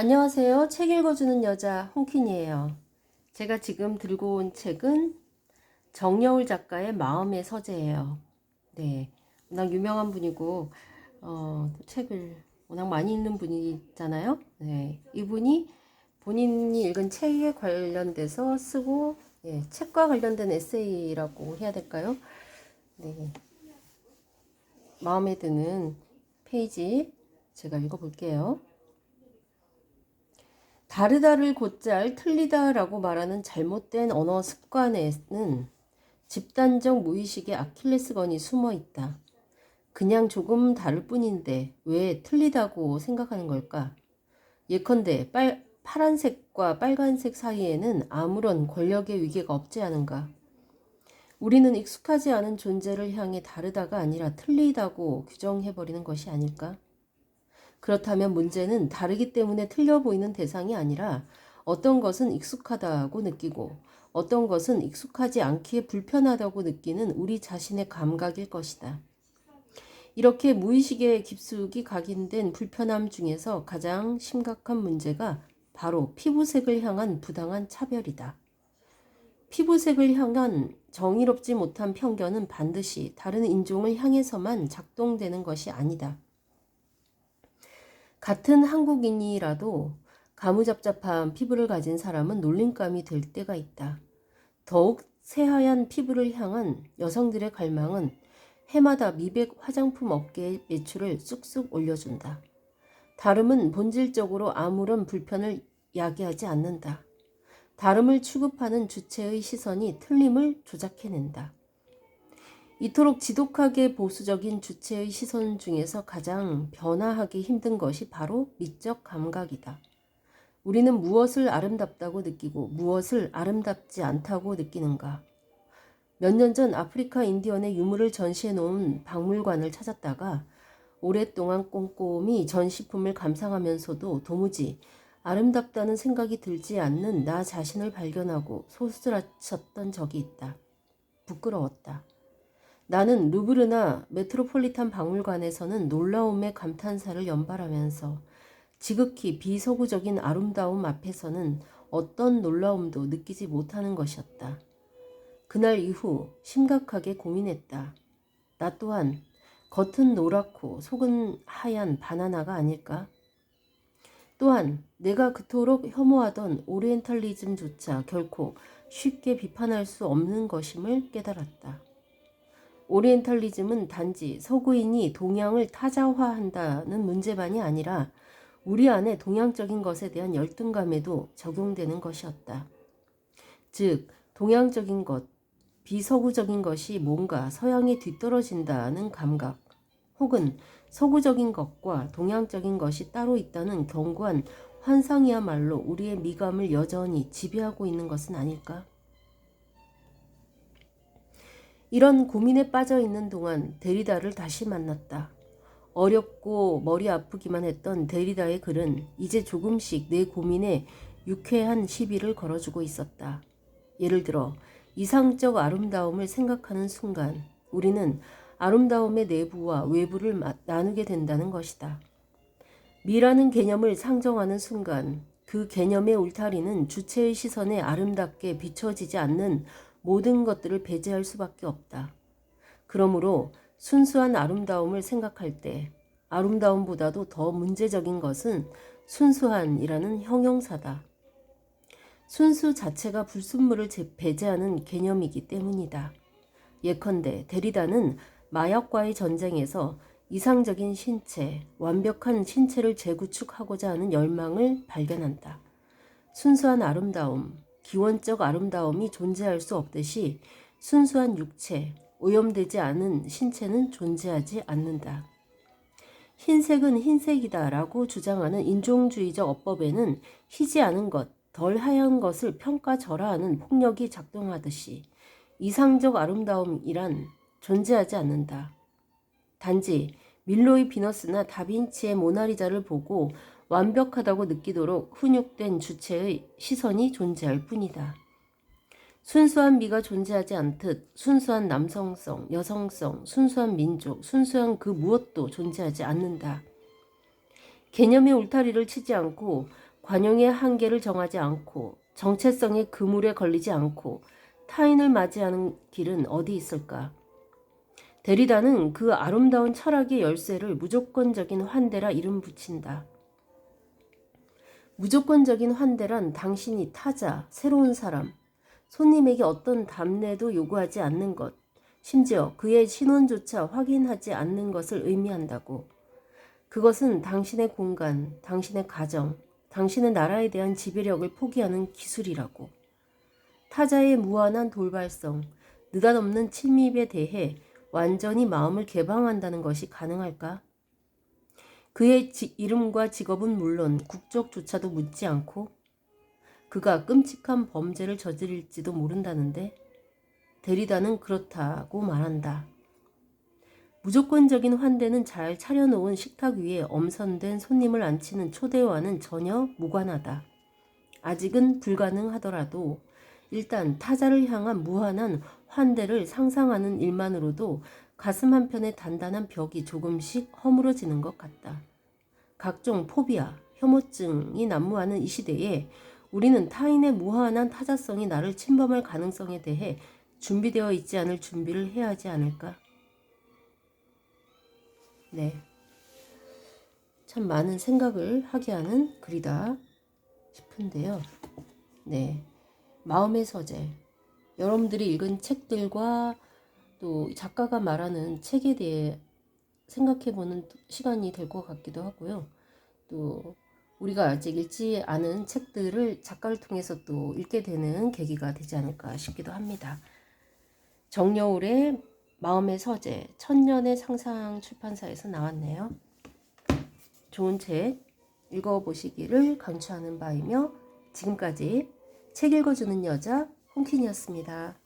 안녕하세요. 책 읽어주는 여자 홍킨이에요. 제가 지금 들고 온 책은 정여울 작가의 마음의 서재예요. 네, 워낙 유명한 분이고 어, 책을 워낙 많이 읽는 분이잖아요. 네, 이분이 본인이 읽은 책에 관련돼서 쓰고 예, 책과 관련된 에세이라고 해야 될까요? 네, 마음에 드는 페이지 제가 읽어볼게요. 다르다를 곧잘 틀리다라고 말하는 잘못된 언어 습관에는 집단적 무의식의 아킬레스건이 숨어 있다. 그냥 조금 다를 뿐인데 왜 틀리다고 생각하는 걸까? 예컨대 빨, 파란색과 빨간색 사이에는 아무런 권력의 위계가 없지 않은가? 우리는 익숙하지 않은 존재를 향해 다르다가 아니라 틀리다고 규정해버리는 것이 아닐까? 그렇다면 문제는 다르기 때문에 틀려 보이는 대상이 아니라 어떤 것은 익숙하다고 느끼고 어떤 것은 익숙하지 않기에 불편하다고 느끼는 우리 자신의 감각일 것이다. 이렇게 무의식에 깊숙이 각인된 불편함 중에서 가장 심각한 문제가 바로 피부색을 향한 부당한 차별이다. 피부색을 향한 정의롭지 못한 편견은 반드시 다른 인종을 향해서만 작동되는 것이 아니다. 같은 한국인이라도 가무잡잡한 피부를 가진 사람은 놀림감이 될 때가 있다. 더욱 새하얀 피부를 향한 여성들의 갈망은 해마다 미백 화장품 업계의 매출을 쑥쑥 올려준다. 다름은 본질적으로 아무런 불편을 야기하지 않는다. 다름을 취급하는 주체의 시선이 틀림을 조작해낸다. 이토록 지독하게 보수적인 주체의 시선 중에서 가장 변화하기 힘든 것이 바로 미적 감각이다. 우리는 무엇을 아름답다고 느끼고 무엇을 아름답지 않다고 느끼는가? 몇 년 전 아프리카 인디언의 유물을 전시해 놓은 박물관을 찾았다가 오랫동안 꼼꼼히 전시품을 감상하면서도 도무지 아름답다는 생각이 들지 않는 나 자신을 발견하고 소스라쳤던 적이 있다. 부끄러웠다. 나는 루브르나 메트로폴리탄 박물관에서는 놀라움의 감탄사를 연발하면서 지극히 비서구적인 아름다움 앞에서는 어떤 놀라움도 느끼지 못하는 것이었다. 그날 이후 심각하게 고민했다. 나 또한 겉은 노랗고 속은 하얀 바나나가 아닐까? 또한 내가 그토록 혐오하던 오리엔탈리즘조차 결코 쉽게 비판할 수 없는 것임을 깨달았다. 오리엔탈리즘은 단지 서구인이 동양을 타자화한다는 문제만이 아니라 우리 안에 동양적인 것에 대한 열등감에도 적용되는 것이었다. 즉, 동양적인 것, 비서구적인 것이 뭔가 서양에 뒤떨어진다는 감각, 혹은 서구적인 것과 동양적인 것이 따로 있다는 견고한 환상이야말로 우리의 미감을 여전히 지배하고 있는 것은 아닐까? 이런 고민에 빠져 있는 동안 데리다를 다시 만났다. 어렵고 머리 아프기만 했던 데리다의 글은 이제 조금씩 내 고민에 유쾌한 시비를 걸어주고 있었다. 예를 들어 이상적 아름다움을 생각하는 순간 우리는 아름다움의 내부와 외부를 나누게 된다는 것이다. 미라는 개념을 상정하는 순간 그 개념의 울타리는 주체의 시선에 아름답게 비춰지지 않는 모든 것들을 배제할 수밖에 없다. 그러므로 순수한 아름다움을 생각할 때 아름다움보다도 더 문제적인 것은 순수한이라는 형용사다. 순수 자체가 불순물을 배제하는 개념이기 때문이다. 예컨대 데리다는 마약과의 전쟁에서 이상적인 신체, 완벽한 신체를 재구축하고자 하는 열망을 발견한다. 순수한 아름다움, 기원적 아름다움이 존재할 수 없듯이 순수한 육체, 오염되지 않은 신체는 존재하지 않는다. 흰색은 흰색이다 라고 주장하는 인종주의적 어법에는 희지 않은 것, 덜 하얀 것을 평가절하하는 폭력이 작동하듯이 이상적 아름다움이란 존재하지 않는다. 단지 밀로의 비너스나 다빈치의 모나리자를 보고 완벽하다고 느끼도록 훈육된 주체의 시선이 존재할 뿐이다. 순수한 미가 존재하지 않듯 순수한 남성성, 여성성, 순수한 민족, 순수한 그 무엇도 존재하지 않는다. 개념의 울타리를 치지 않고 관용의 한계를 정하지 않고 정체성의 그물에 걸리지 않고 타인을 맞이하는 길은 어디 있을까? 데리다는 그 아름다운 철학의 열쇠를 무조건적인 환대라 이름 붙인다. 무조건적인 환대란 당신이 타자, 새로운 사람, 손님에게 어떤 답례도 요구하지 않는 것, 심지어 그의 신원조차 확인하지 않는 것을 의미한다고. 그것은 당신의 공간, 당신의 가정, 당신의 나라에 대한 지배력을 포기하는 기술이라고. 타자의 무한한 돌발성, 느닷없는 친밀에 대해 완전히 마음을 개방한다는 것이 가능할까? 그의 지- 이름과 직업은 물론 국적조차도 묻지 않고 그가 끔찍한 범죄를 저지를지도 모른다는데 데리다는 그렇다고 말한다. 무조건적인 환대는 잘 차려놓은 식탁 위에 엄선된 손님을 앉히는 초대와는 전혀 무관하다. 아직은 불가능하더라도 일단 타자를 향한 무한한 환대를 상상하는 일만으로도 가슴 한편의 단단한 벽이 조금씩 허물어지는 것 같다. 각종 포비아, 혐오증이 난무하는 이 시대에 우리는 타인의 무한한 타자성이 나를 침범할 가능성에 대해 준비되어 있지 않을 준비를 해야 하지 않을까? 네. 참 많은 생각을 하게 하는 글이다 싶은데요. 네. 마음의 서재. 여러분들이 읽은 책들과 또 작가가 말하는 책에 대해 생각해보는 시간이 될 것 같기도 하고요. 또 우리가 아직 읽지 않은 책들을 작가를 통해서 또 읽게 되는 계기가 되지 않을까 싶기도 합니다. 정여울의 마음의 서재, 천년의 상상 출판사에서 나왔네요. 좋은 책 읽어보시기를 강추하는 바이며 지금까지 책 읽어주는 여자 홍킨이었습니다.